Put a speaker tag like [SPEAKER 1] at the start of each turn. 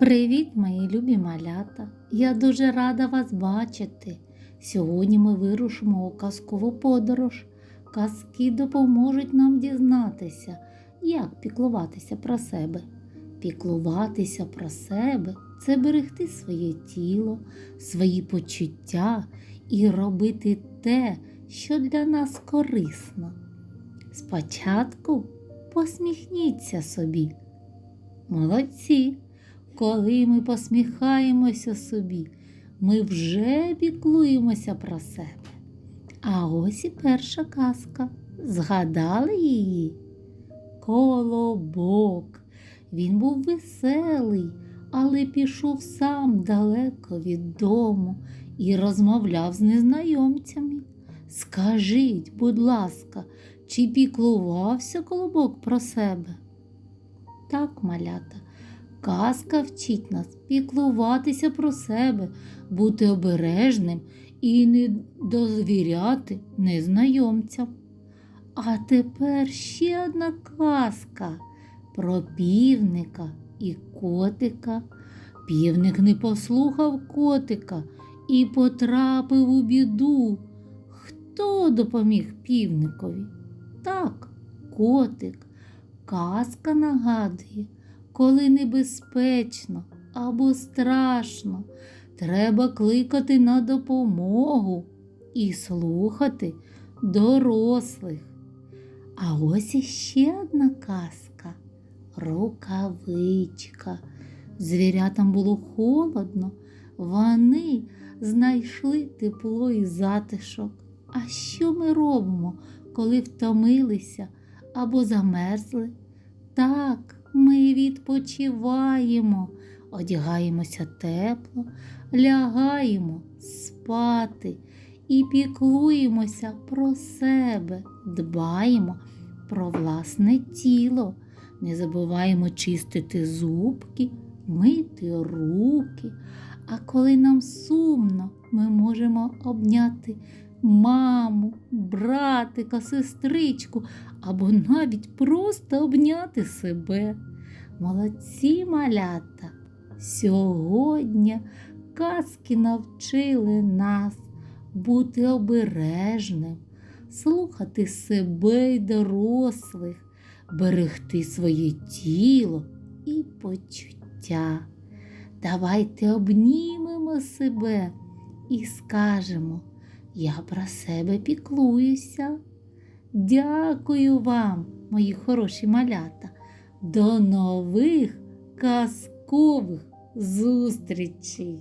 [SPEAKER 1] Привіт, мої любі малята! Я дуже рада вас бачити. Сьогодні ми вирушимо у казкову подорож. Казки допоможуть нам дізнатися, як піклуватися про себе. Піклуватися про себе це берегти своє тіло, свої почуття і робити те, що для нас корисно. Спочатку посміхніться собі. Молодці! Коли ми посміхаємося собі, ми вже піклуємося про себе. А ось і перша казка. Згадали її? Колобок. Він був веселий, але пішов сам далеко від дому і розмовляв з незнайомцями. Скажіть, будь ласка, чи піклувався колобок про себе? Так, малята. Казка вчить нас піклуватися про себе, бути обережним і не довіряти незнайомцям. А тепер ще одна казка про півника і котика. Півник не послухав котика і потрапив у біду. Хто допоміг півникові? Так, котик. Казка нагадує коли небезпечно або страшно, треба кликати на допомогу і слухати дорослих. А ось іще одна казка рукавичка. Звірятам було холодно, вони знайшли тепло і затишок. А що ми робимо, коли втомилися або замерзли? Так, ми відпочиваємо, одягаємося тепло, лягаємо спати і піклуємося про себе, дбаємо про власне тіло, не забуваємо чистити зубки, мити руки. А коли нам сумно, ми можемо обняти маму, братика, сестричку або навіть просто обняти себе. Молодці малята! Сьогодні казки навчили нас бути обережним, слухати себе й дорослих, берегти своє тіло і почуття. Давайте обнімемо себе і скажемо. Я про себе піклуюся. Дякую вам, мої хороші малята. До нових казкових зустрічей!